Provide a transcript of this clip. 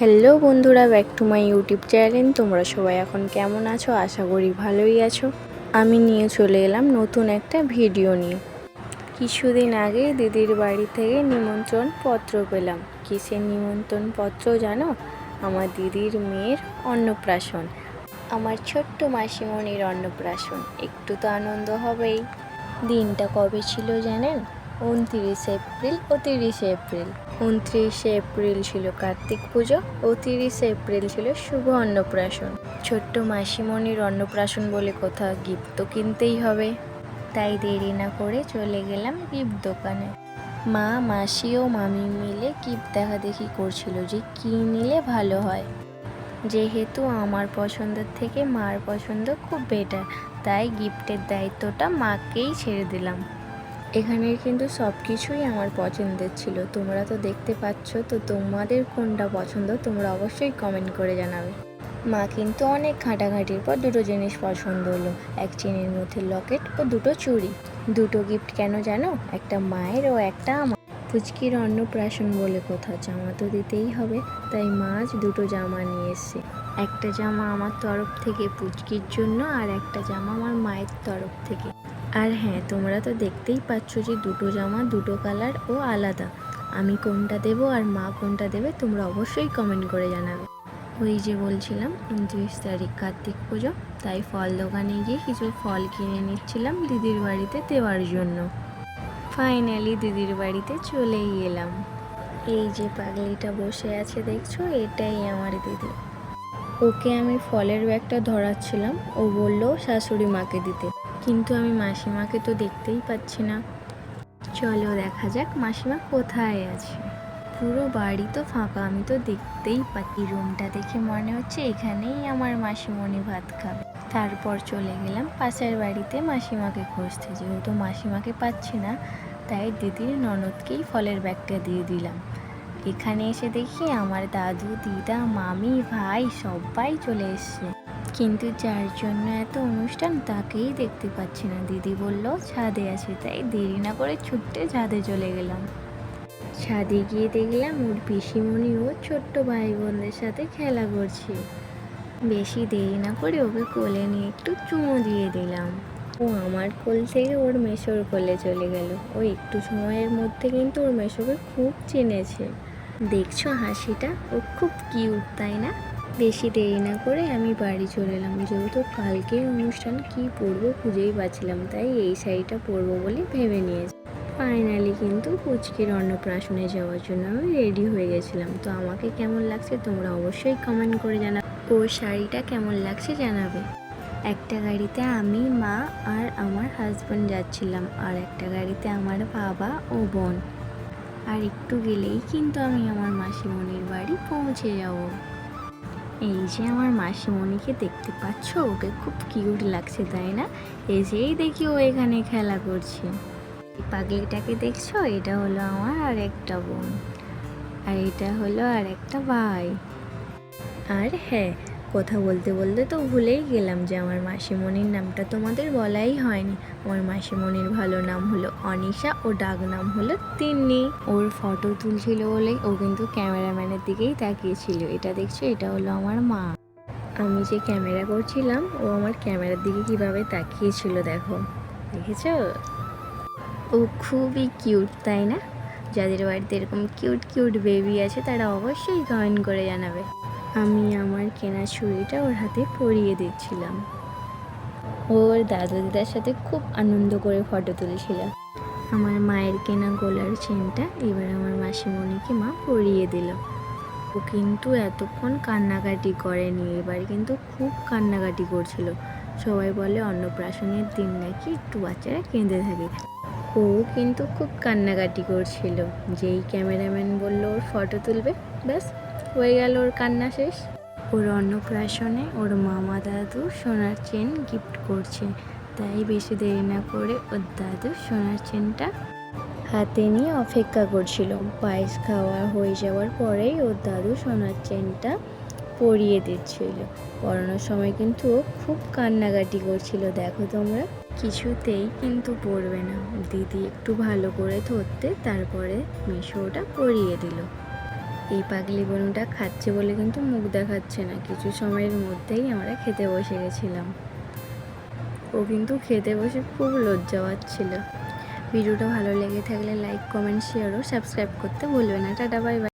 Hello বন্ধুরা, back to my YouTube channel. তোমরা সবাই এখন কেমন আছো? আশা করি ভালোই আছো। আমি নিয়ে চলে এলাম নতুন একটা ভিডিও নিয়ে। কিছুদিন আগে দিদির বাড়ি থেকে নিমন্ত্রণ পত্র পেলাম। কিসের নিমন্ত্রণ পত্র জানো? আমার দিদির মেয়ের অন্নপ্রাশন। আমার ছোট্ট মাসিমণির অন্নপ্রাশন। একটু তো আনন্দ হবেই। দিনটা কবে ছিল জানেন? উনতিরিশে এপ্রিল ও তিরিশে এপ্রিল। উনত্রিশে এপ্রিল ছিল কার্তিক পুজো ও তিরিশে এপ্রিল ছিল শুভ অন্নপ্রাশন। ছোট্ট মাসিমণির অন্নপ্রাশন বলে কথা গিফট তো কিনতেই হবে। তাই দেরি না করে চলে গেলাম গিফট দোকানে। মা, মাসি ও মামি মিলে গিফট দেখা দেখি করছিল যে কী নিলে ভালো হয়। যেহেতু আমার পছন্দের থেকে মার পছন্দ খুব বেটার তাই গিফটের দায়িত্বটা মাকেই ছেড়ে দিলাম। এখানের কিন্তু সব কিছুই আমার পছন্দের ছিল। তোমরা তো দেখতে পাচ্ছ, তো তোমাদের কোনটা পছন্দ তোমরা অবশ্যই কমেন্ট করে জানাবে। মা কিন্তু অনেক ঘাঁটাঘাঁটির পর দুটো জিনিস পছন্দ হলো, এক চেনের মধ্যে লকেট ও দুটো চুড়ি। দুটো গিফট কেন জানো? একটা মায়ের ও একটা আমার। পুচকির অন্নপ্রাশন বলে কোথাও জামা তো দিতেই হবে, তাই মা আজ দুটো জামা নিয়ে এসছে। একটা জামা আমার তরফ থেকে পুচকির জন্য আর একটা জামা আমার মায়ের তরফ থেকে। আর হ্যাঁ তোমরা তো দেখতেই পাচ্ছ যে দুটো জামা, দুটো কালার ও আলাদা। আমি কোনটা দেবো আর মা কোনটা দেবে তোমরা অবশ্যই কমেন্ট করে জানাবে। ওই যে বলছিলাম, উনত্রিশ তারিখ কার্তিক পুজো, তাই ফল দোকানে গিয়ে কিছু ফল কিনে নিচ্ছিলাম দিদির বাড়িতে দেওয়ার জন্য। ফাইনালি দিদির বাড়িতে চলেই এলাম। এই যে পাগলিটা বসে আছে দেখছ, এটাই আমার দিদি। ওকে আমি ফলের ব্যাগটা ধরাচ্ছিলাম, ও বলল শাশুড়ি মাকে দিতে। কিন্তু আমি মাসিমাকে তো দেখতেই পাচ্ছি না। চলো দেখা যাক মাসিমা কোথায় আছে। পুরো বাড়ি তো ফাঁকা, আমি তো দেখতেই পাচ্ছি। রুমটা দেখে মনে হচ্ছে এখানেই আমার মাসিমণি ভাত খাবে। তারপর চলে গেলাম পাশের বাড়িতে মাসিমাকে খুঁজতে। যেহেতু মাসিমাকে পাচ্ছি না, তাই দিদির ননদকেই ফলের ব্যাগটা দিয়ে দিলাম। এখানে এসে দেখি আমার দাদু, দিদা, মামি, ভাই সবাই চলে এসছে। কিন্তু যার জন্য এত অনুষ্ঠান তাকেই দেখতে পাচ্ছি না। দিদি বলল, ছাদে আছে, তাই দেরি না করে ছুটতে ছাদে চলে গেলাম। ছাদে গিয়ে দেখলাম ওর পিসিমণি ও ছোট্ট ভাই বোনদের সাথে খেলা করছে। বেশি দেরি না করে ওকে কোলে নিয়ে একটু চুমো দিয়ে দিলাম। ও আমার কোল থেকে ওর মেশোর কোলে চলে গেল। ও একটু সময়ের মধ্যে কিন্তু ওর মেশোকে খুব চেনেছে। দেখছ হাসিটা? ও খুব কিউট তাই না? বেশি দেরি না করে আমি বাড়ি চলে এলাম। যেহেতু কালকে অনুষ্ঠান, কি পরবো খুঁজেই পাচ্ছিলাম, তাই এই শাড়িটা পরবো বলে ভেবে নিয়েছি। ফাইনালি কিন্তু পুচকির অন্নপ্রাশনে যাওয়ার জন্য আমি রেডি হয়ে গেছিলাম। তো আমাকে কেমন লাগছে তোমরা অবশ্যই কমেন্ট করে জানাবে ও শাড়িটা কেমন লাগছে জানাবে। একটা গাড়িতে আমি, মা আর আমার হাজব্যান্ড যাচ্ছিলাম, আর একটা গাড়িতে আমার বাবা ও বোন। আর একটু গেলেই কিন্তু আমি আমার মাসিমণির বাড়ি পৌঁছে যাব। এই যে আমার মাসিমণিকে দেখতে পাচ্ছ, ওকে খুব কিউট লাগছে, তাই না? এই যেই দেখি ও এখানে খেলা করছে। এই পাগলিটাকে দেখছ? এটা হলো আমার আর একটা বোন। আর এটা হলো আর একটা ভাই। আর হ্যাঁ কথা বলতে বলতে তো ভুলেই গেলাম যে আমার মাসিমণির নামটা তোমাদের বলাই হয়নি। আমার মাসিমণির ভালো নাম হলো অনিশা ও ডাক নাম হলো তিন্নি। ওর ফটো তুলছিল বলে ও কিন্তু ক্যামেরাম্যানের দিকেই তাকিয়েছিল। এটা দেখছ, এটা হলো আমার মা। আমি যে ক্যামেরা করছিলাম, ও আমার ক্যামেরার দিকে কীভাবে তাকিয়েছিল দেখো। দেখেছ? ও খুবই কিউট, তাই না? যাদের বাড়িতে এরকম কিউট কিউট বেবি আছে, তারা অবশ্যই কমেন্ট করে জানাবে। আমি আমার কেনা ছুরিটা ওর হাতে পরিয়ে দিচ্ছিলাম। ওর দাদু দিদার সাথে খুব আনন্দ করে ফটো তুলেছিলাম আমার মায়ের কেনা গোলার চেনটা এবার আমার মাসিমণিকে মা পরিয়ে দিল। ও কিন্তু এতক্ষণ কান্নাকাটি করেনি, এবার কিন্তু খুব কান্নাকাটি করছিল। সবাই বলে, অন্নপ্রাশনের দিন নাকি একটু বাচ্চারা কেঁদে থাকে। ও কিন্তু খুব কান্নাকাটি করছিল। যেই ক্যামেরাম্যান বলল, ওর ফটো তুলবে? ব্যাস। হয়ে গেল ওর কান্না শেষ। ওর অন্নপ্রাশনে ওর মামা দাদু সোনার চেন গিফট করছে। তাই বেশি দেরি না করে ওর দাদু সোনার চেনটা হাতে নিয়ে অপেক্ষা করছিল। পায়েস খাওয়া হয়ে যাওয়ার পরেই ওর দাদু সোনার চেনটা পরিয়ে দিচ্ছিল। পড়ানোর সময় কিন্তু ও খুব কান্নাকাটি করছিল। দেখো তোমরা, কিছুতেই কিন্তু পড়বে না। দিদি একটু ভালো করে ধরতে, তারপরে মিশো ওটা পরিয়ে দিল। এই পাগলি বনুটা খাচ্ছে বলে কিন্তু মুখ দেখাচ্ছে না। কিছু সময়ের মধ্যেই আমরা খেতে বসে গেছিলাম। ও কিন্তু খেতে বসে খুব লজ্জা পাচ্ছিল। ভিডিওটা ভালো লেগে থাকলে লাইক কমেন্ট শেয়ার ও সাবস্ক্রাইব করতে ভুলবে না। Tata bye bye